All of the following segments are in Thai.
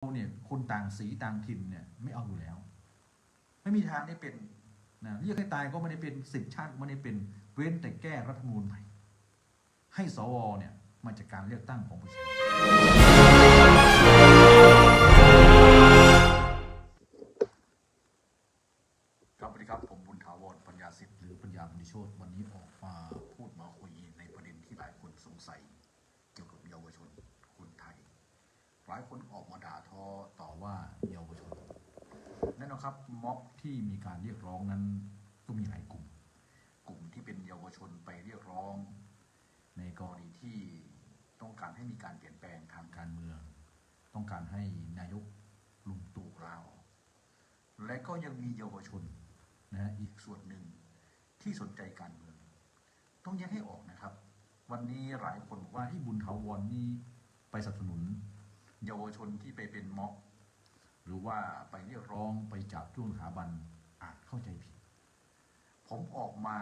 เนี่ยคนต่างสีต่างถิ่นเนี่ยไม่เอาอยู่แล้ว ไม่มีทางได้เป็นนะเรียกให้ตายก็ไม่ได้เป็นสิทธิชาติไม่ได้เป็นเว้นแต่แก้รัฐมนูลใหม่ให้สวเนี่ยมาจากการเลือกตั้งของประชาชน ว่าเยาวชนแน่นอนครับม็อบที่มีการเรียกร้องนั้นก็มีหลายกลุ่ม กลุ่มที่เป็นเยาวชนไปเรียกร้อง ในกรณีที่ต้องการให้มีการเปลี่ยนแปลงทางการเมือง ต้องการให้นายกลุงตู่ลาออกและก็ยังมีเยาวชนนะอีกส่วนหนึ่งที่สนใจการเมือง ต้องแยกให้ออกนะครับ วันนี้หลายคนบอกว่าไอ้บุญเถาวรนี่ไปสนับสนุน เยาวชนที่ไปเป็นม็อบ รือว่าไปเรียกร้องไปจับจ้วงสถาบันอาจเข้าใจผิด ผมออกมา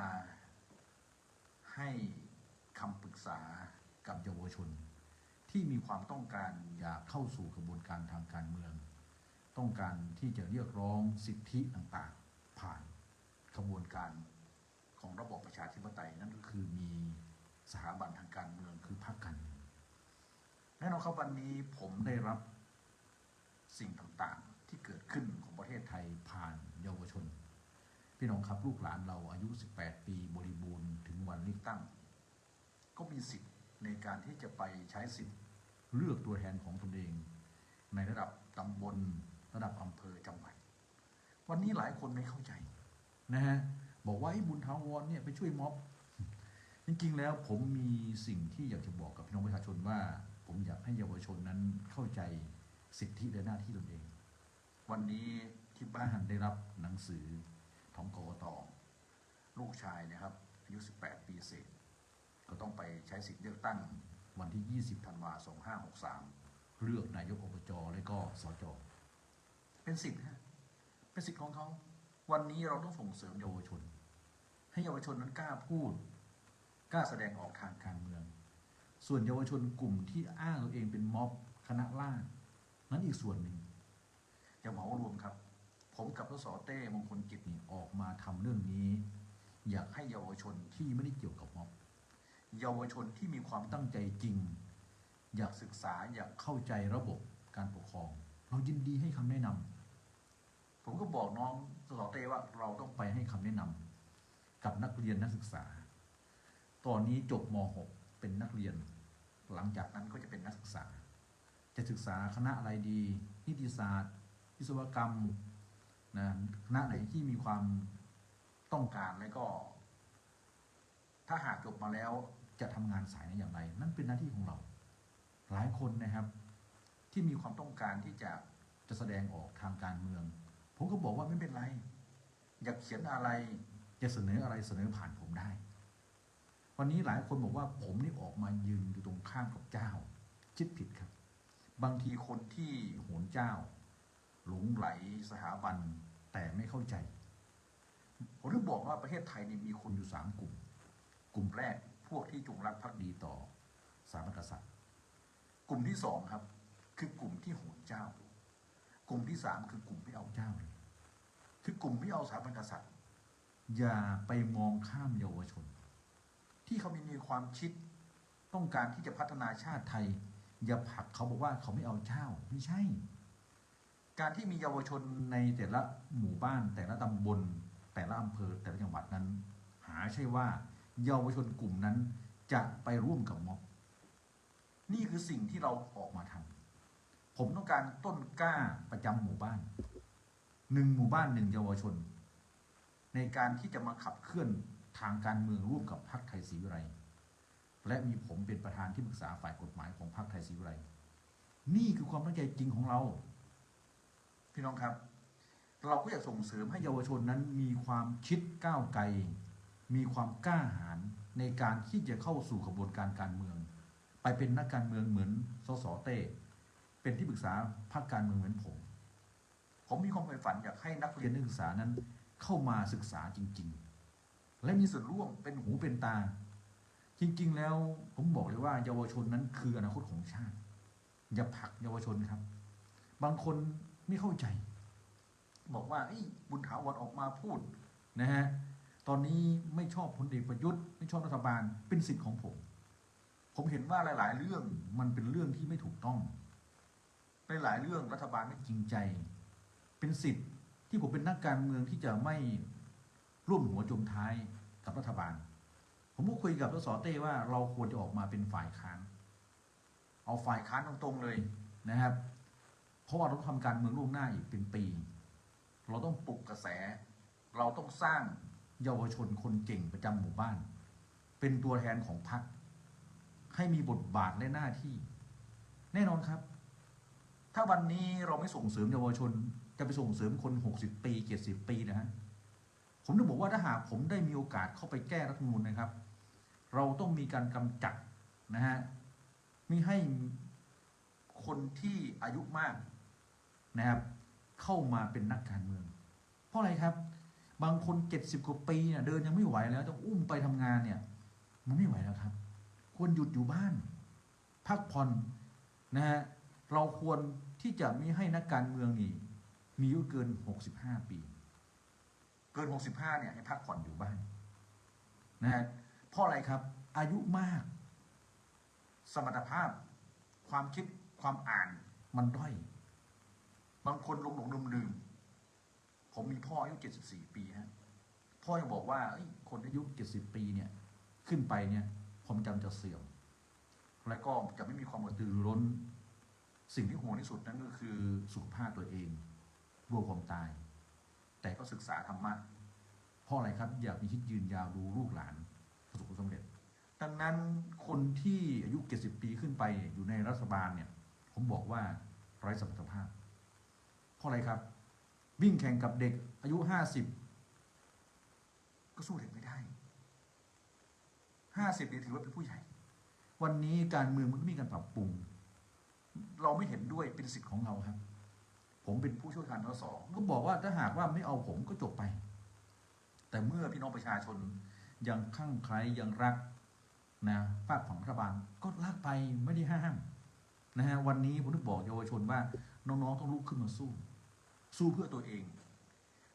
ให้คำปรึกษากับเยาวชน ที่มีความต้องการอยากเข้าสู่กระบวนการทางการเมือง ต้องการที่จะเรียกร้องสิทธิต่างๆ ผ่านกระบวนการของระบอบประชาธิปไตยนั่นก็คือมีสถาบันทางการเมืองคือพรรคการเมืองแน่นอนครับวันนี้ผมได้รับสิ่งต่างๆ เกิดขึ้นของประเทศไทยผ่านเยาวชน พี่น้องครับลูกหลานเราอายุ 18 ปีบริบูรณ์ถึงวันเลือกตั้ง ก็มีสิทธิ์ในการที่จะไปใช้สิทธิ์เลือกตัวแทนของตนเอง ในระดับตำบลระดับอำเภอจังหวัด วันนี้หลายคนไม่เข้าใจนะฮะบอกว่าไอ้บุญทาวรเนี่ยไปช่วยม็อบ จริงๆแล้วผมมีสิ่งที่อยากจะบอกกับพี่น้องประชาชนว่า ผมอยากให้เยาวชนนั้นเข้าใจสิทธิและหน้าที่ตนเอง วันนี้ที่บ้านได้รับหนังสือของกกตลูกชายนะครับอายุ 18 ปีเศษ ก็ต้องไปใช้สิทธิเลือกตั้งวันที่ 20 ธันวาคม 2563 เลือกนายกอบจและก็สจ เป็นสิทธิ์ฮะเป็นสิทธิ์ของเขา วันนี้เราต้องส่งเสริมเยาวชน ให้เยาวชนนั้นกล้าพูด กล้าแสดงออกทางการเมือง ส่วนเยาวชนกลุ่มที่อ้างตัวเองเป็นม็อบคณะล่านั้นอีกส่วนหนึ่ง เหมารวมครับ ผมกับทศเต้มงคลกิจนี่ออกมาทำเรื่องนี้ อยากให้เยาวชนที่ไม่ได้เกี่ยวกับม็อบเยาวชนที่มีความตั้งใจจริง อยากศึกษาอยากเข้าใจระบบการปกครอง เรายินดีให้คำแนะนำผมก็บอกน้องทศเต้ว่าเราต้องไปให้คำแนะนำกับนักเรียนนักศึกษา ตอนนี้จบม .6 เป็นนักเรียน หลังจากนั้นก็จะเป็นนักศึกษา จะศึกษาคณะอะไรดี นิติศาสตร์ วิศวกรรมนะคณะไหนที่มีความต้องการและก็ ถ้าหากจบมาแล้วจะทำงานสายนั้นอย่างไร นั่นเป็นหน้าที่ของเรา หลายคนนะครับ ที่มีความต้องการที่จะจะแสดงออกทางการเมือง ผมก็บอกว่าไม่เป็นไร อยากเขียนอะไรจะเสนออะไรเสนอผ่านผมได้ วันนี้หลายคนบอกว่าผมนี่ออกมายืนอยู่ตรงข้ามกับเจ้า คิดผิดครับ บางทีคนที่โหนเจ้า หลงไหลสถาบันแต่ไม่เข้าใจ ผมถึงบอกว่าประเทศไทยนี่มีคนอยู่สามกลุ่ม กลุ่มแรกพวกที่จงรักภักดีต่อสถาบันกษัตริย์ กลุ่มที่สองครับ คือกลุ่มที่โหนเจ้า กลุ่มที่สามคือกลุ่มไม่เอาเจ้าเลยคือกลุ่มไม่เอาสถาบันกษัตริย์ อย่าไปมองข้ามเยาวชน ที่เขามีมีความคิดต้องการที่จะพัฒนาชาติไทย อย่าผักเขาบอกว่าเขาไม่เอาเจ้าไม่ใช่ การที่มีเยาวชนในแต่ละหมู่บ้าน แต่ละตำบล แต่ละอำเภอ แต่ละจังหวัดนั้น หาใช่ว่า เยาวชนกลุ่มนั้นจะไปร่วมกับม็อบนี่คือสิ่งที่เราออกมาทำผมต้องการต้นกล้าประจำหมู่บ้านหนึ่งหมู่บ้านหนึ่งเยาวชน ในการที่จะมาขับเคลื่อนทางการเมืองร่วมกับพรรคไทยศรีวิไลและมีผมเป็นประธานที่ปรึกษาฝ่ายกฎหมายของพรรคไทยศรีวิไลนี่คือความตั้งใจจริงของเรา พี่น้องครับ เราก็อยากส่งเสริมให้เยาวชนนั้นมีความคิดก้าวไกล มีความกล้าหาญในการที่จะเข้าสู่กระบวนการการเมือง ไปเป็นนักการเมืองเหมือนสสเต้เป็นที่ปรึกษาพรรคการเมืองเหมือนผม ผมมีความใฝ่ฝันอยากให้นักเรียนนักศึกษานั้นเข้ามาศึกษาจริง ๆ และมีส่วนร่วมเป็นหูเป็นตา จริง ๆ แล้วผมบอกเลยว่าเยาวชนนั้นคืออนาคตของชาติ อย่าผักเยาวชนครับ บางคน ไม่เข้าใจ บอกว่าบุญถาวรออกมาพูดนะฮะตอนนี้ไม่ชอบพลเอกประยุทธ์ ไม่ชอบรัฐบาลเป็นสิทธิ์ของผม ผมเห็นว่าหลาย ๆ เรื่องมันเป็นเรื่องที่ไม่ถูกต้องหลาย ๆ เรื่องรัฐบาลไม่จริงใจ เป็นสิทธิ์ที่ผมเป็นนักการเมืองที่จะไม่ร่วมหัวจมท้ายกับรัฐบาล ผมก็คุยกับสสเต้ว่าเราควรจะออกมาเป็นฝ่ายค้าน เอาฝ่ายค้านตรง ๆ เลยนะครับ เพราะว่าเราต้องทำการเมืองล่วงหน้าอีกเป็นปี เราต้องปลุกกระแส เราต้องสร้างเยาวชนคนเก่งประจำหมู่บ้าน เป็นตัวแทนของพรรคให้มีบทบาทและหน้าที่ แน่นอนครับ ถ้าวันนี้เราไม่ส่งเสริมเยาวชน จะไปส่งเสริมคน60ปี70ปีนะฮะผมต้องบอกว่าถ้าหากผมได้มีโอกาสเข้าไปแก้รัฐมนูญนะครับ เราต้องมีการกำจัดนะฮะมีให้คนที่อายุมาก นะครับ เข้ามาเป็นนักการเมือง เพราะอะไรครับ บางคนเจ็ดสิบกว่าปีเนี่ยเดินยังไม่ไหวแล้วต้องอุ้มไปทำงานเนี่ย มันไม่ไหวแล้วครับ ควรหยุดอยู่บ้าน พักผ่อนนะฮะเราควรที่จะไม่ให้นักการเมืองนี่มีอายุเกิน65ปี เกิน65เนี่ยให้พักผ่อนอยู่บ้านนะฮะเพราะอะไรครับ อายุมาก สมรรถภาพ ความคิดความอ่านมันด้อย บางคนหลงหลงลืมลืมผมมีพ่ออายุ74ปีฮะพ่อยังบอกว่าเอ้ยคนอายุ70ปีเนี่ย ขึ้นไปเนี่ยความจำจะเสื่อม และก็จะไม่มีความกระตือรือร้น สิ่งที่ห่วงที่สุดนั่นก็คือสุขภาพตัวเองกลัวความตาย แต่ก็ศึกษาธรรมะเพราะอะไรครับ อยากมีชีวิตยืนยาวดูลูกหลานประสบความสำเร็จ ดังนั้นคนที่อายุ 70 ปีขึ้นไปอยู่ในรัฐบาลเนี่ย ผมบอกว่าไร้สมรรถภาพ อะไรครับ วิ่งแข่งกับเด็กอายุ50ก็สู้เด็กไม่ได้50นี่ถือว่าเป็นผู้ใหญ่ วันนี้การเมืองมันก็มีการปรับปรุง เราไม่เห็นด้วยเป็นสิทธิ์ของเราครับ ผมเป็นผู้ช่วยการทศก็บอกว่าถ้าหากว่าไม่เอาผมก็จบไป แต่เมื่อพี่น้องประชาชนยังคลั่งไคล้ยังรักนะฝากของรัฐบาลก็ลากไปไม่ได้ห้ามนะฮะวันนี้ผมถึงบอกเยาวชนว่าน้องๆต้องลุกขึ้นมาสู้ สู้เพื่อตัวเอง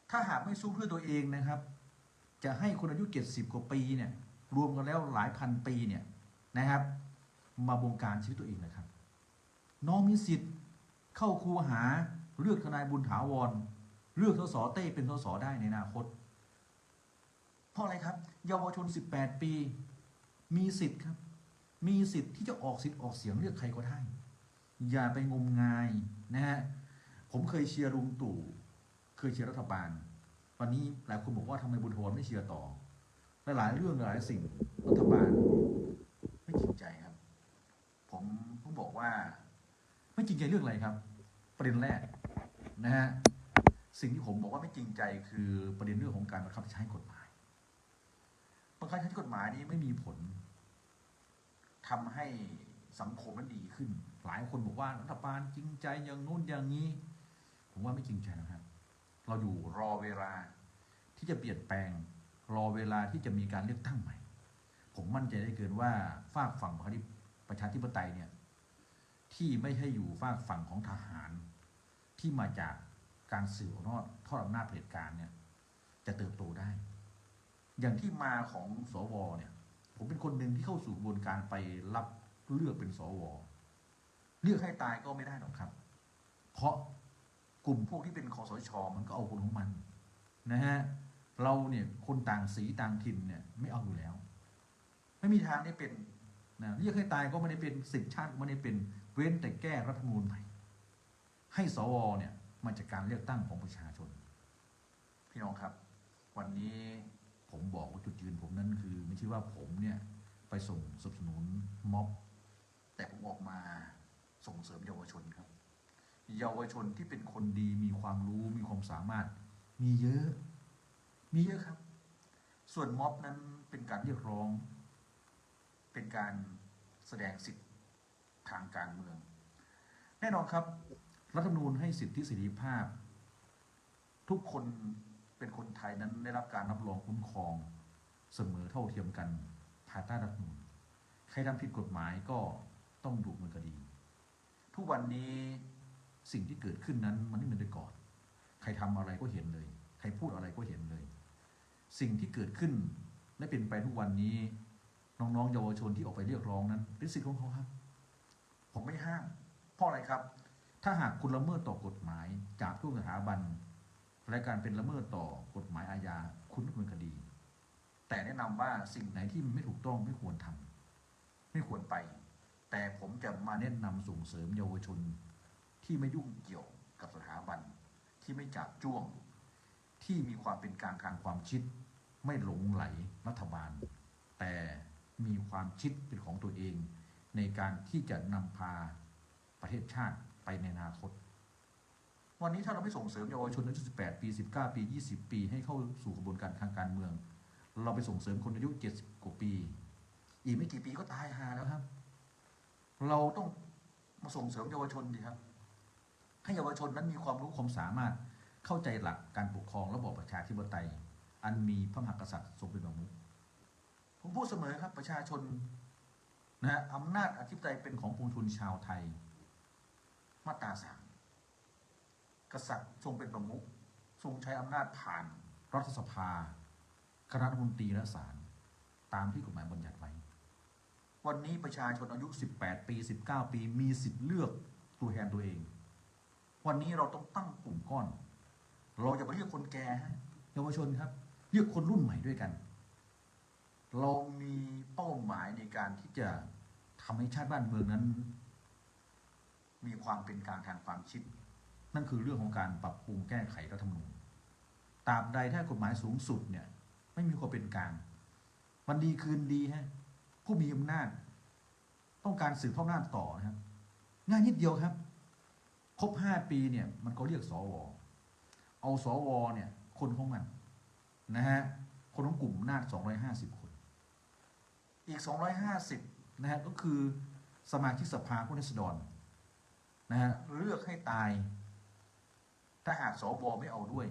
ถ้าหากไม่สู้เพื่อตัวเองนะครับ จะให้คนอายุเจ็ดสิบกว่าปีเนี่ย รวมกันแล้วหลายพันปีเนี่ยนะครับ มาบงการชีวิตตัวเองนะครับ น้องมีสิทธิ์เข้าครูหาเลือกทนายบุญถาวร เลือกสสเต้เป็นสสได้ในอนาคต เพราะอะไรครับ เยาวชน 18 ปี มีสิทธิ์ครับ มีสิทธิ์ที่จะออกสิทธิ์ออกเสียงเลือกใครก็ได้ อย่าไปงมงายนะฮะ ผมเคยเชียร์ลุงตู่เคยเชียร์รัฐบาลวันนี้หลายคนบอกว่าทำไมบุญถาวรไม่เชียร์ต่อหลายเรื่องหลายสิ่งรัฐบาล ไม่จริงใจครับ ผมเพิ่งบอกว่า ไม่จริงใจเรื่องอะไรครับประเด็นแรกนะฮะสิ่งที่ผมบอกว่าไม่จริงใจคือประเด็นเรื่องของการบังคับใช้กฎหมายบังคับใช้กฎหมายนี้ไม่มีผลทำให้สังคมมันดีขึ้น หลายคนบอกว่ารัฐบาลจริงใจอย่างนู้นอย่างนี้ ผมว่าไม่จริงใจนะครับ เราอยู่รอเวลาที่จะเปลี่ยนแปลง รอเวลาที่จะมีการเลือกตั้งใหม่ ผมมั่นใจได้เกินว่าฝากฝั่งประชาธิปไตยเนี่ย ที่ไม่ใช่อยู่ฝากฝั่งของทหาร ที่มาจากการสืบทอดทอดอำนาจเผด็จการเนี่ย จะเติบโตได้ อย่างที่มาของสวเนี่ย ผมเป็นคนหนึ่งที่เข้าสู่กระบวนการไปรับเลือกเป็นสว เลือกให้ตายก็ไม่ได้หรอกครับ เพราะ กลุ่มพวกที่เป็นคอสชมันก็เอาคนของมันนะฮะเราเนี่ยคนต่างสีต่างถิ่นเนี่ยไม่เอาอยู่แล้ว ไม่มีทางได้เป็นนะเรียกให้ตายก็ไม่ได้เป็นสิทธิชาติก็ไม่ได้เป็นเว้นแต่แก้รัฐธรรมนูญใหม่ให้สวเนี่ยมาจากการเลือกตั้งของประชาชน พี่น้องครับ วันนี้ผมบอกว่าจุดยืนผมนั้นคือ ไม่ใช่ว่าผมเนี่ยไปส่งสนับสนุนม็อบ แต่ผมออกมาส่งเสริมเยาวชนครับ เยาวชนที่เป็นคนดีมีความรู้มีความสามารถ มีเยอะ มีเยอะครับ ส่วนม็อบนั้นเป็นการเรียกร้อง เป็นการแสดงสิทธิทางการเมือง แน่นอนครับ รัฐธรรมนูญให้สิทธิเสรีภาพ ทุกคนเป็นคนไทยนั้นได้รับการรับรองคุ้มครองเสมอเท่าเทียมกันภายใต้รัฐธรรมนูญใครทำผิดกฎหมายก็ต้องถูกดำเนินคดี ทุกวันนี้ สิ่งที่เกิดขึ้นนั้นมันไม่เหมือนแต่ก่อน ใครทำอะไรก็เห็นเลย ใครพูดอะไรก็เห็นเลย สิ่งที่เกิดขึ้นและเป็นไปทุกวันนี้น้องๆเยาวชนที่ออกไปเรียกร้องนั้นเป็นสิทธิ์ของเขาครับ ผมไม่ห้ามเพราะอะไรครับ ถ้าหากคุณละเมิดต่อกฎหมาย จากทุกสถาบันและการเป็นละเมิดต่อกฎหมายอาญาคุณต้องดำเนินคดี แต่แนะนำว่าสิ่งไหนที่ไม่ถูกต้องไม่ควรทำไม่ควรไป แต่ผมจะมาแนะนำส่งเสริมเยาวชน ที่ไม่ยุ่งเกี่ยวกับสถาบัน ที่ไม่จับจ้วง ที่มีความเป็นกลางทางความคิด ไม่หลงไหลรัฐบาล แต่มีความคิดเป็นของตัวเอง ในการที่จะนำพาประเทศชาติไปในอนาคต วันนี้ถ้าเราไม่ส่งเสริมเยาวชนอายุ 18 ปี 19 ปี 20 ปี ให้เข้าสู่กระบวนการทางการเมือง เราไปส่งเสริมคนอายุ 70 กว่าปี อีกไม่กี่ปีก็ตายหาแล้วครับ เราต้องมาส่งเสริมเยาวชนดีครับ ให้เยาวชนนั้นมีความรู้ความสามารถเข้าใจหลักการปกครองระบอบประชาธิปไตย อันมีพระมหากษัตริย์ทรงเป็นประมุขผมพูดเสมอครับประชาชนนะฮะอำนาจอธิปไตยเป็นของปวงชนชาวไทย มาตราสามกษัตริย์ทรงเป็นประมุขทรงใช้อำนาจผ่านรัฐสภาคณะรัฐมนตรีและศาลตามที่กฎหมายบัญญัติไว้ วันนี้ประชาชนอายุ 18 ปี 19 ปีมีสิทธิ์เลือกตัวแทนตัวเอง วันนี้เราต้องตั้งกลุ่มก้อน เราจะไปเรียกคนแก่ฮะเยาวชนครับ เรียกคนรุ่นใหม่ด้วยกัน เรามีเป้าหมายในการที่จะทำให้ชาติบ้านเมืองนั้น มีความเป็นกลางทางความคิด นั่นคือเรื่องของการปรับปรุงแก้ไขรัฐธรรมนูญตราบใดถ้ากฎหมายสูงสุดเนี่ย ไม่มีความเป็นกลางวันดีคืนดีฮะผู้มีอำนาจ ต้องการสืบทอดอำนาจต่อนะครับง่ายนิดเดียวครับ ครบห้าปีเนี่ยมันก็เรียกสวเอาสวเนี่ย คนของมันนะฮะคนของกลุ่มนาสอำนาจ250คน อีก250นะฮะก็คือสมาชิกสภาผู้นราษฎรนะฮะเลือกให้ตาย ถ้าหากสวไม่เอาด้วย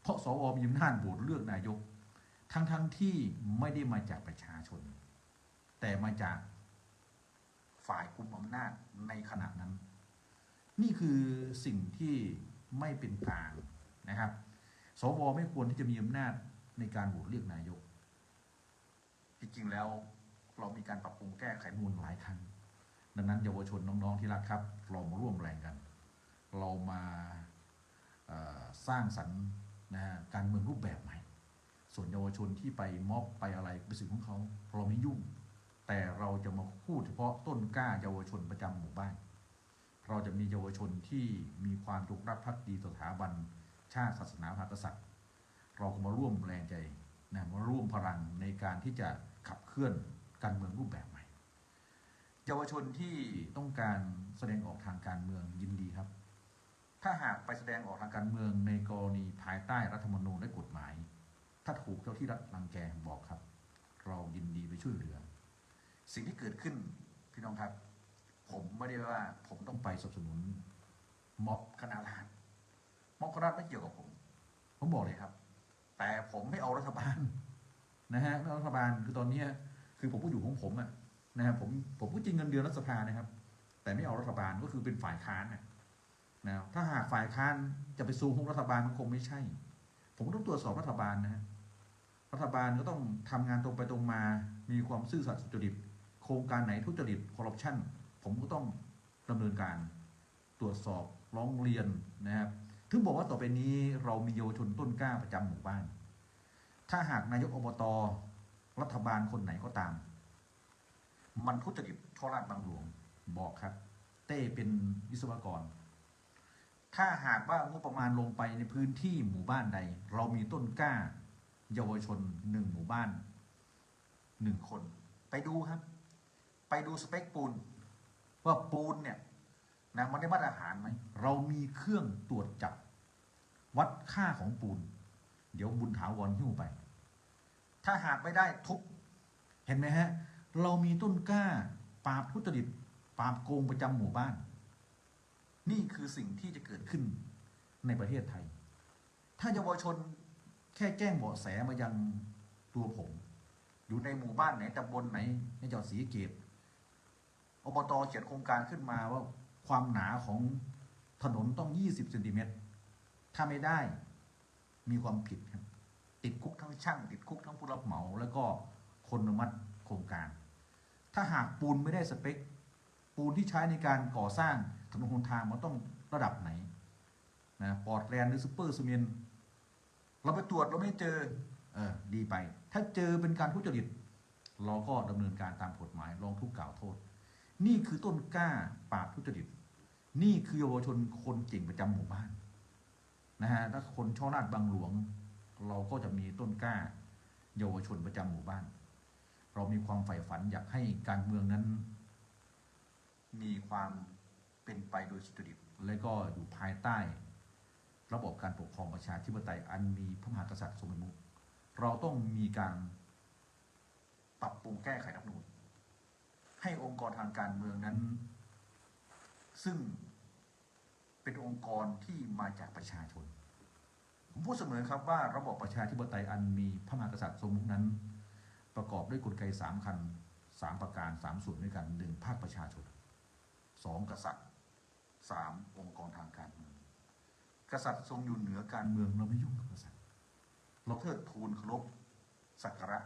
เพราะสวมีอำนาจโหวตเลือกนายก ทั้งทั้งที่ไม่ได้มาจากประชาชน แต่มาจากฝ่ายกลุ่มอำนาจในขณะนั้น นี่คือสิ่งที่ไม่เป็นกลางนะครับ สวไม่ควรที่จะมีอำนาจในการโหวตเลือกนายก จริงๆแล้วเรามีการปรับปรุงแก้ไขมูลหลายครั้งดังนั้นเยาวชนน้องๆที่รักครับ เรามาร่วมแรงกัน เรามาสร้างสรรค์นะการเมืองรูปแบบใหม่ ส่วนเยาวชนที่ไปม็อบไปอะไรเป็นสิ่งของเขาเราไม่ยุ่ง แต่เราจะมาพูดเฉพาะต้นกล้าเยาวชนประจำหมู่บ้าน เราจะมีเยาวชนที่มีความจงรักภักดีต่อสถาบัน ชาติศาสนาพระกษัตริย์ เราก็มาร่วมแรงใจนะมาร่วมพลังในการที่จะขับเคลื่อนการเมืองรูปแบบใหม่ เยาวชนที่ต้องการแสดงออกทางการเมืองยินดีครับ ถ้าหากไปแสดงออกทางการเมืองในกรณีภายใต้รัฐธรรมนูญและกฎหมาย ถ้าถูกเจ้าที่รัฐรังแกบอกครับ เรายินดีไปช่วยเหลือ สิ่งที่เกิดขึ้นพี่น้องครับ ผมไม่ได้ว่า ผมต้องไปสนับสนุนม็อบคณะราษฎรม็อบคณะราษฎรไม่เกี่ยวกับผม ผมบอกเลยครับ แต่ผมไม่เอารัฐบาล นะฮะไม่เอารัฐบาลคือตอนเนี้ยคือผมก็อยู่ของผมอะนะฮะผมผมก็จริงเงินเดือนรัฐสภานะครับ แต่ไม่เอารัฐบาลก็คือเป็นฝ่ายค้านนะนะถ้าหากฝ่ายค้านจะไปซูฮุกรัฐบาลมันคงไม่ใช่ ผมต้องตรวจสอบรัฐบาลนะฮะรัฐบาลก็ต้องทำงานตรงไปตรงมา มีความซื่อสัตย์สุจริต โครงการไหนทุจริตคอร์รัปชัน ผมก็ต้องดำเนินการตรวจสอบร้องเรียนนะครับถึงบอกว่าต่อไปนี้เรามีเยาวชนต้นกล้าประจำหมู่บ้าน ถ้าหากนายกอบตรัฐบาลคนไหนก็ตาม มันทุจริตช่อราดบางหลวงบอกครับ เต้เป็นวิศวกร ถ้าหากว่างบประมาณลงไปในพื้นที่หมู่บ้านใด เรามีต้นกล้า เยาวชนหนึ่งหมู่บ้านหนึ่งคน ไปดูครับ ไปดูสเปคปูน ว่าปูนเนี่ยนะมันได้มาตรฐานไหมเรามีเครื่องตรวจจับ วัดค่าของปูน เดี๋ยวบุญถาวรหิ้วไป ถ้าหากไม่ได้ทุบเห็นไหมฮะ เรามีต้นกล้าปราบทุจริตปราบโกงประจำหมู่บ้าน นี่คือสิ่งที่จะเกิดขึ้นในประเทศไทย ถ้าเยาวชนแค่แจ้งเบาะแสมายังตัวผม อยู่ในหมู่บ้านไหนตำบลไหนในจังหวัดศรีเกต อบตเขียนโครงการขึ้นมาว่าความหนาของถนนต้อง 20เซนติเมตร ถ้าไม่ได้มีความผิดครับ ติดคุกทั้งช่าง ติดคุกทั้งผู้รับเหมา แล้วก็คนอนุมัติโครงการ ถ้าหากปูนไม่ได้สเปค ปูนที่ใช้ในการก่อสร้างถนนหนทางมันต้องระดับไหนนะปอร์ตแลนด์หรือซูเปอร์ซีเมนต์เราไปตรวจเราไม่เจอเออดีไป ถ้าเจอเป็นการทุจริต เราก็ดำเนินการตามกฎหมายร้องทุกข์กล่าวโทษ นี่คือต้นกล้าปราบทุจริต นี่คือเยาวชนคนเก่งประจำหมู่บ้านนะฮะถ้าคนช่อราดบางหลวง เราก็จะมีต้นกล้า เยาวชนประจำหมู่บ้าน เรามีความใฝ่ฝันอยากให้การเมืองนั้น มีความเป็นไปโดยสุจริตและก็อยู่ภายใต้ ระบบการปกครองประชาธิปไตยอันมีพระมหากษัตริย์ทรงเป็นมุขเราต้องมีการปรับปรุงแก้ไขรัฐธรรมนูญ ให้องค์กรทางการเมืองนั้น ซึ่งเป็นองค์กรที่มาจากประชาชน ผมพูดเสมอครับว่าระบบประชาธิปไตยอันมีพระมหากษัตริย์ทรงมุขนั้น ประกอบด้วยกลไกสามคันสามประการสามส่วนด้วยกันหนึ่งภาคประชาชนสองกษัตริย์สามองค์กรทางการเมือง กษัตริย์ทรงอยู่เหนือการเมืองเราไม่ยุ่งกับกษัตริย์ เราเทิดทูนเคารพสักการะ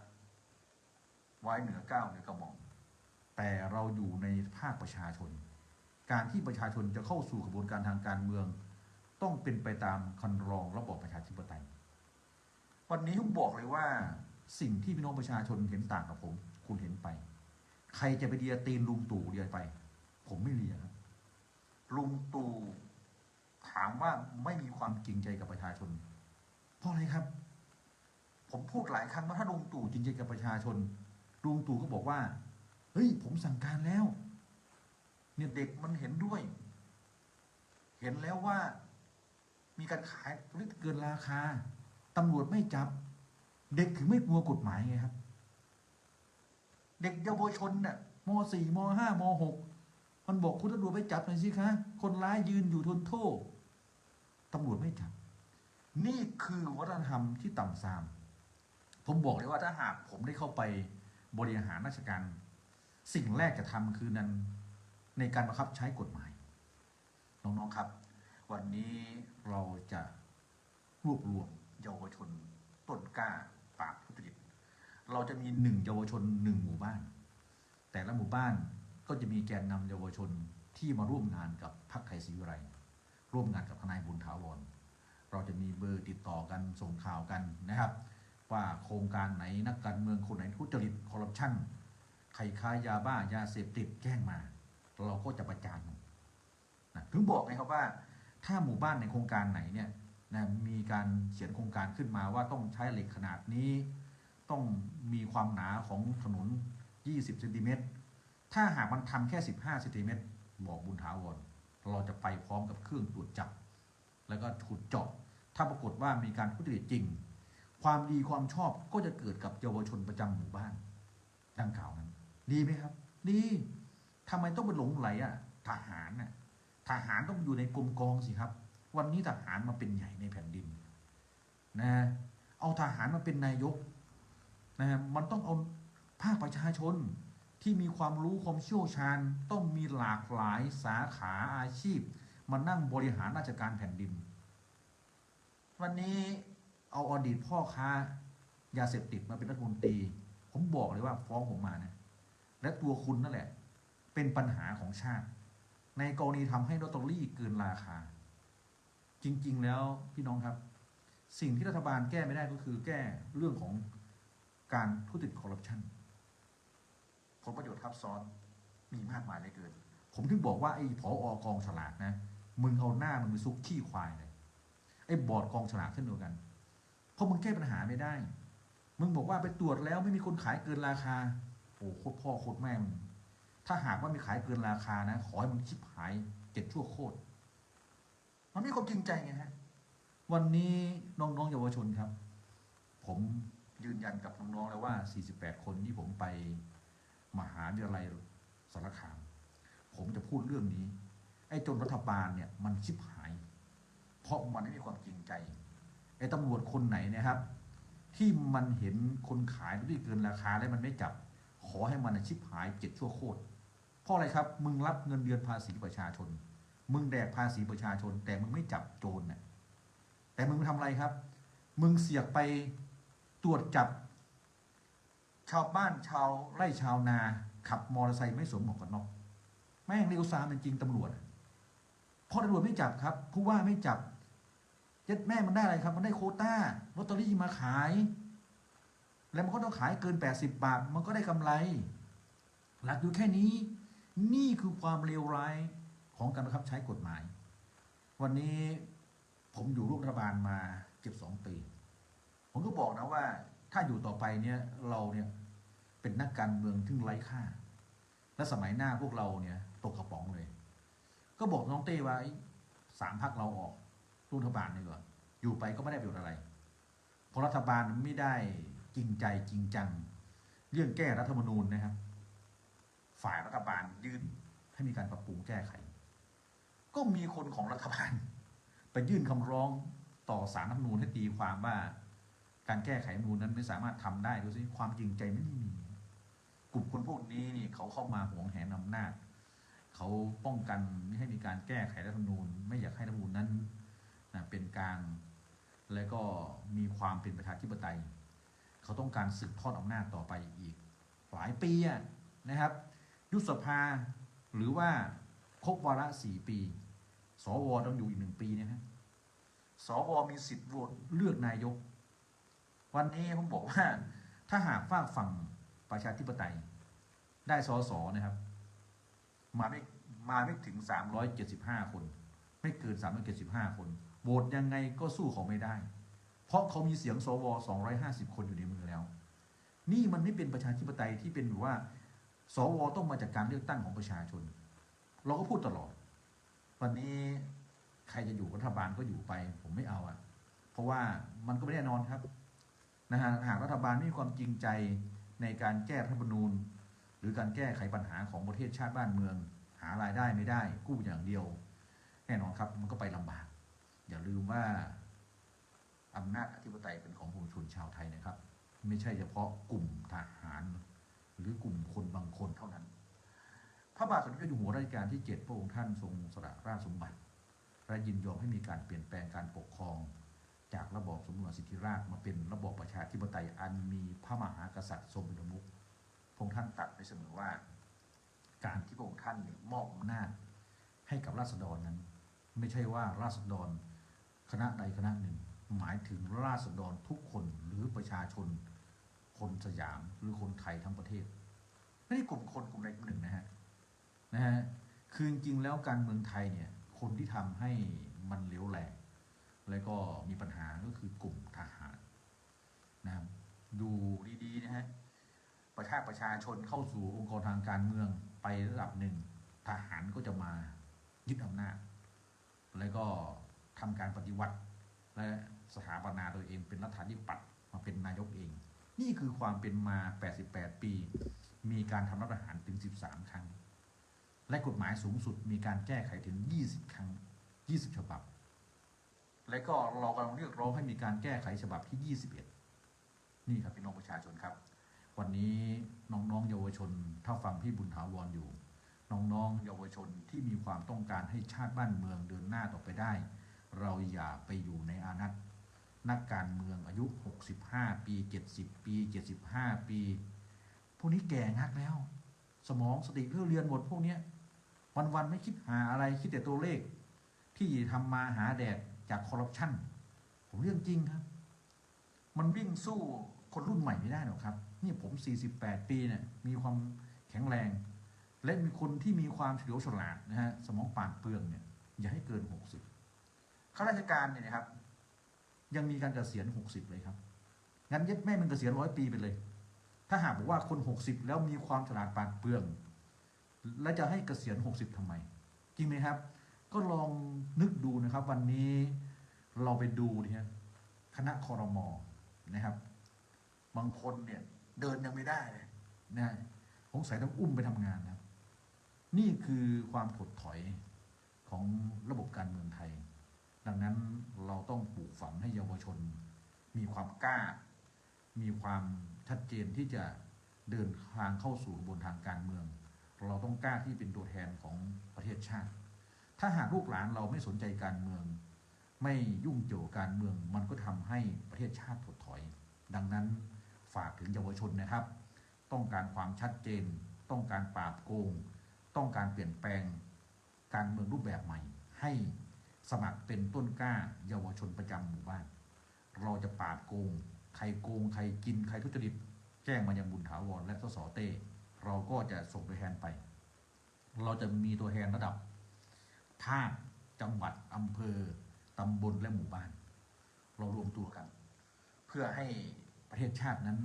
ไว้เหนือเก้าวเหนือกระหม่อม แต่เราอยู่ในภาคประชาชน การที่ประชาชนจะเข้าสู่กระบวนการทางการเมือง ต้องเป็นไปตามคันรองระบอบประชาธิปไตย วันนี้ผมบอกเลยว่า สิ่งที่พี่น้องประชาชนเห็นต่างกับผม คุณเห็นไป ใครจะไปเดียตีนลุงตู่เดียไป ผมไม่เลียครับลุงตู่ถามว่าไม่มีความจริงใจกับประชาชน เพราะอะไรครับ ผมพูดหลายครั้งว่าถ้าลุงตู่จริงใจกับประชาชนลุงตู่ก็บอกว่า เฮ้ยผมสั่งการแล้ว เนี่ยเด็กมันเห็นด้วย เห็นแล้วว่า มีการขายผลิตเกินราคาตำรวจไม่จับ เด็กถึงไม่กลัวกฎหมายไงครับ เด็กเยาวชนเนี่ยมสี่มห้ามหกมันบอกคุณตำรวจไปจับหน่อยสิคะคนร้ายยืนอยู่ทนโทษตำรวจไม่จับ นี่คือวัฒนธรรมที่ต่ำทราม ผมบอกเลยว่าถ้าหากผมได้เข้าไปบริหารราชการ สิ่งแรกจะทำคือนั้นในการบังคับใช้กฎหมาย น้อง ๆ ครับ วันนี้เราจะรวบรวมเยาวชนต้นกล้าปราบทุจริตเราจะมีหนึ่งเยาวชนหนึ่งหมู่บ้าน แต่ละหมู่บ้านก็จะมีแกนนำเยาวชนที่มาร่วมงานกับพรรคไทยศรีวิไลร่วมงานกับทนายบุญถาวรเราจะมีเบอร์ติดต่อกันส่งข่าวกันนะครับ ว่าโครงการไหนนักการเมืองคนไหนทุจริตคอร์รัปชัน ใครค้ายาบ้ายาเสพติดแจ้งมา เราก็จะประจานมันะถึงบอกไงครับว่า ถ้าหมู่บ้านในโครงการไหนเนี่ยนะมีการเขียนโครงการขึ้นมาว่าต้องใช้เหล็กขนาดนี้ ต้องมีความหนาของถนน 20เซนติเมตรถ้าหากมันทำแค่ 15เซนติเมตรบอกบุญถาวรเราจะไปพร้อมกับเครื่องตรวจจับ แล้วก็ขุดเจาะถ้าปรากฏว่ามีการทุจริตจริง ความดีความชอบก็จะเกิดกับเยาวชนประจำหมู่บ้านดังกล่าวนั้น ดีไหมครับ ดีทำไมต้องไปหลงไหลอะ ทหารน่ะ ทหารต้องอยู่ในกรมกองสิครับ วันนี้ทหารมาเป็นใหญ่ในแผ่นดิน นะ เอาทหารมาเป็นนายก นะมันต้องเอาภาคประชาชนที่มีความรู้ความเชี่ยวชาญ ต้องมีหลากหลายสาขาอาชีพ มานั่งบริหารราชการแผ่นดิน วันนี้เอาอดีตพ่อค้ายาเสพติดมาเป็นรัฐมนตรี ผมบอกเลยว่าฟ้องผมมานะ และตัวคุณนั่นแหละ เป็นปัญหาของชาติ ในกรณีทำให้ลอตเตอรี่เกินราคา จริง ๆ แล้วพี่น้องครับ สิ่งที่รัฐบาลแก้ไม่ได้ก็คือแก้เรื่องของการทุจริตคอร์รัปชันผลประโยชน์ทับซ้อนมีมากมายเหลยเกิน ผมถึงบอกว่าไอ้ผออกองฉลากนะ มึงเอาหน้ามึงไปซุกขี้ควายเลยไอ้บอร์ดกองฉลากเช่นเดียวกัน เพราะมึงแก้ปัญหาไม่ได้ มึงบอกว่าไปตรวจแล้วไม่มีคนขายเกินราคา โอ้โคตรพ่อโคตรแม่มึงถ้าหากว่ามีขายเกินราคานะ ขอให้มึงชิบหายเจ็ดชั่วโคตร มันไม่ความจริงใจไงฮะ วันนี้น้องๆเยาวชนครับ ผมยืนยันกับน้องๆแล้วว่า 48 คนที่ผมไปมหาวิทยาลัยสารคาม ผมจะพูดเรื่องนี้ ไอ้จนรัฐบาลเนี่ย มันชิบหาย เพราะมันไม่มีความจริงใจ ไอ้ตำรวจคนไหนนะครับ ที่มันเห็นคนขายที่เกินราคาแล้วมันไม่จับ อให้มันชิบหายเจ็ดชั่วโคตรเพราะอะไรครับ มึงรับเงินเดือนภาษีประชาชน มึงแดกภาษีประชาชน แต่มึงไม่จับโจรน่ะแต่มึงทำอะไรครับ มึงเสียกไปตรวจจับ ชาวบ้านชาวไร่ชาวนา ขับมอเตอร์ไซค์ไม่สวมหมวกกันน็อกแม่งเร็วซามจริงตำรวจเพราะตำรวจไม่จับครับ ผู้ว่าไม่จับยัดแม่มันได้อะไรครับ มันได้โคต้าลอตเตอรี่มาขาย แล้วมันก็ต้องขายเกิน 80 บาท มันก็ได้กำไร หลักอยู่แค่นี้ นี่คือความเลวร้ายของการบังคับใช้กฎหมาย วันนี้ผมอยู่ร่วมรัฐบาลมาเกือบสองปี ผมก็บอกนะว่า ถ้าอยู่ต่อไปเนี่ยเราเนี่ยเป็นนักการเมืองที่ไร้ค่า และสมัยหน้าพวกเราเนี่ยตกกระป๋องเลย ก็บอกน้องเต้ว่าไอ้สามพักเราออกร่วมรัฐบาลดีกว่าอยู่ไปก็ไม่ได้ประโยชน์อะไรเพราะรัฐบาลไม่ได้ จริงใจจริงจัง เรื่องแก้รัฐธรรมนูญนะครับ ฝ่ายรัฐบาลยื่นให้มีการปรับปรุงแก้ไข ก็มีคนของรัฐบาล ไปยื่นคำร้องต่อสารรัฐธรรมนูญให้ตีความว่า การแก้ไขมนูญนั้นไม่สามารถทำได้ดูสิความจริงใจไม่มี กลุ่มคนพวกนี้นี่เขาเข้ามาหวงแหนอำนาจเขาป้องกันไม่ให้มีการแก้ไขรัฐธรรมนูญ ไม่อยากให้รัฐธรรมนูญนั้นนะเป็นกลางและก็มีความเป็นประชาธิปไตย เขาต้องการสืบทอดอำนาจต่อไปอีก หลายปีนะครับ ยุบสภาหรือว่าครบวาระสี่ปี สวต้องอยู่อีกหนึ่งปีนะฮะสวมีสิทธิ์โหวตเลือกนายก วันนี้ผมบอกว่า ถ้าหากฝากฝั่งประชาธิปไตย ได้สสนะครับ มาไม่มาไม่ถึง375คน ไม่เกิน375คนโหวตยังไงก็สู้เขาไม่ได้ เพราะเขามีเสียงสว250 คนอยู่ในมือแล้ว นี่มันไม่เป็นประชาธิปไตยที่เป็นแบบว่า สวต้องมาจากการเลือกตั้งของประชาชน เราก็พูดตลอด วันนี้ใครจะอยู่รัฐบาลก็อยู่ไป ผมไม่เอาอะเพราะว่ามันก็ไม่แน่นอนครับนะฮะหากรัฐบาลไม่มีความจริงใจในการแก้รัฐธรรมนูญ หรือการแก้ไขปัญหาของประเทศชาติบ้านเมือง หารายได้ไม่ได้ กู้อย่างเดียว แน่นอนครับ มันก็ไปลำบาก อย่าลืมว่า อำนาจอธิปไตยเป็นของปวงชนชาวไทยนะครับ ไม่ใช่เฉพาะกลุ่มทหาร หรือกลุ่มคนบางคนเท่านั้น พระบาทสมเด็จพระจ้าอยู่หัวรัชกาลที่เจ็ดพระองค์ท่านทรงสละราชสมบัติและยินยอมให้มีการเปลี่ยนแปลงการปกครอง จากระบอบสมบูรณสิทธิราชมาเป็นระบอบประชาธิปไตยอันมีพระมหากษัตริย์ทรงเป็นประมุขพระองค์ท่านตัดไปเสมอว่า การที่พระองค์ท่านเนี่ยมอบอำนาจให้กับราษฎรนั้น ไม่ใช่ว่าราษฎรคณะใดคณะหนึ่ง หมายถึงราษฎรทุกคนหรือประชาชน คนสยามหรือคนไทยทั้งประเทศ ไม่ได้กลุ่มคนกลุ่มใดกลุ่มหนึ่งนะฮะนะฮะคือจริงแล้วการเมืองไทยเนี่ย คนที่ทำให้มันเหลวแหลกแล้วก็มีปัญหาก็คือกลุ่มทหารนะครับดูดีๆนะฮะประชาประชาชนเข้าสู่องค์กรทางการเมืองไประดับหนึ่ง ทหารก็จะมายึดอำนาจ แล้วก็ทำการปฏิวัติและ สถาปนาตัวเองเป็นรัฐาธิปัตย์มาเป็นนายกเอง นี่คือความเป็นมา 88 ปี มีการทำรัฐประหารถึง 13 ครั้ง และกฎหมายสูงสุดมีการแก้ไขถึง 20 ครั้ง 20 ฉบับ และก็เรากำลังเรียกร้องให้มีการแก้ไขฉบับที่ 21 นี่ครับพี่น้องประชาชนครับ วันนี้น้องๆเยาวชน ถ้าฟังพี่บุญถาวรอยู่ น้องๆเยาวชนที่มีความต้องการให้ชาติบ้านเมืองเดินหน้าต่อไปได้ เราอย่าไปอยู่ในอานัต นักการเมืองอายุ 65 ปี 70 ปี 75 ปี พวกนี้แก่งักแล้ว สมองสติเพื่อเรียนหมดพวกเนี้ยวันๆไม่คิดหาอะไรคิดแต่ตัวเลข ที่ทำมาหาแดดจากคอร์รัปชันผมเรื่องจริงครับ มันวิ่งสู้คนรุ่นใหม่ไม่ได้หรอกครับ นี่ผม 48 ปีเนี่ยมีความแข็งแรง และมีคนที่มีความเฉลียวฉลาดนะฮะสมองปานเปลืองเนี่ยอย่าให้เกิน 60ข้าราชการเนี่ยนะครับ ยังมีการเกษียณ60เลยครับ งั้นย็ดแม่มันเกษียณร้อยปีไปเลย ถ้าหากบอกว่าคน60แล้วมีความฉลาดปานเปลือง แล้วจะให้เกษียณ60ทำไม จริงไหมครับ ก็ลองนึกดูนะครับ วันนี้เราไปดูเนี่ยคณะคอรมอนะครับ บางคนเนี่ยเดินยังไม่ได้เลยนะสงสัยต้องอุ้มไปทำงานนะครับนี่คือความถดถอยของระบบการเมืองไทย ดังนั้นเราต้องปลูกฝังให้เยาวชน มีความกล้า มีความชัดเจนที่จะเดินทางเข้าสู่กระบวนทางการเมือง เราต้องกล้าที่เป็นตัวแทนของประเทศชาติ ถ้าหากลูกหลานเราไม่สนใจการเมือง ไม่ยุ่งเกี่ยวกับการเมือง มันก็ทำให้ประเทศชาติถดถอย ดังนั้นฝากถึงเยาวชนนะครับ ต้องการความชัดเจน ต้องการปราบโกง ต้องการเปลี่ยนแปลง การเมืองรูปแบบใหม่ ให้ สมัครเป็นต้นกล้าเยาวชนประจำหมู่บ้าน เราจะปราบโกง ใครโกง ใครกิน ใครทุจริต แจ้งมายังบุญถาวร และสสเต้ เราก็จะส่งตัวแทนไป เราจะมีตัวแทนระดับภาคจังหวัดอำเภอ ตำบลและหมู่บ้าน เรารวมตัวกัน เพื่อให้ประเทศชาตินั้น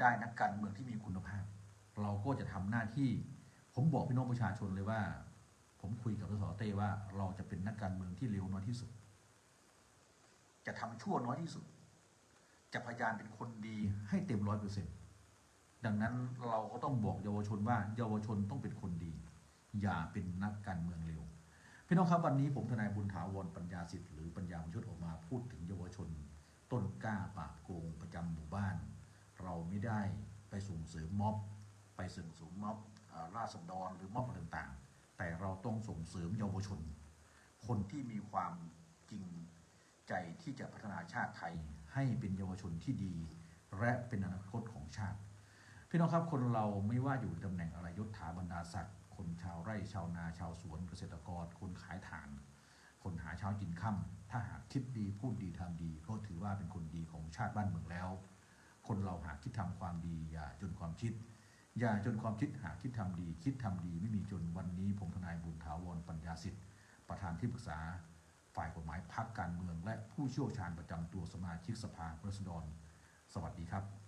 ได้นักการเมืองที่มีคุณภาพ เราก็จะทำหน้าที่ ผมบอกพี่น้องประชาชนเลยว่า ผมคุยกับสสเต้ว่าเราจะเป็นนักการเมืองที่เร็วน้อยที่สุด จะทำชั่วน้อยที่สุด จะพยายามเป็นคนดีให้เต็มร้อยเปอร์เซ็นต์ดังนั้นเราก็ต้องบอกเยาวชนว่าเยาวชนต้องเป็นคนดี อย่าเป็นนักการเมืองเร็วพี่น้องครับวันนี้ผมทนายบุญถาวรปัญญาสิทธิ์หรือปัญญาบุญชดออกมาพูดถึงเยาวชน ต้นกล้าปราบโกงประจำหมู่บ้าน เราไม่ได้ไปส่งเสริมม็อบ ไปส่งเสริมม็อบอ่าราษฎรหรือม็อบอะไรต่างๆ แต่เราต้องส่งเสริมเยาวชน คนที่มีความจริงใจที่จะพัฒนาชาติไทยให้เป็นเยาวชนที่ดี และเป็นอนาคตของชาติ พี่น้องครับคนเราไม่ว่าอยู่ตำแหน่งอะไรยศถาบรรดาศักดิ์คนชาวไร่ชาวนาชาวสวนเกษตรกร คนขายถ่าน คนหาเช้ากินค่ำถ้าหากคิดดีพูดดีทำดี ก็ถือว่าเป็นคนดีของชาติบ้านเมืองแล้ว คนเราหากคิดทำความดีอย่าจนความคิด อย่าจนความคิดหาคิดทำดี คิดทำดีไม่มีจนวันนี้ผมทนายบุญถาวรปัญญาสิทธิ์ประธานที่ปรึกษา ฝ่ายกฎหมายพักการเมือง และผู้เชี่ยวชาญประจำตัวสมาชิกสภาผู้แทนราษฎร สวัสดีครับ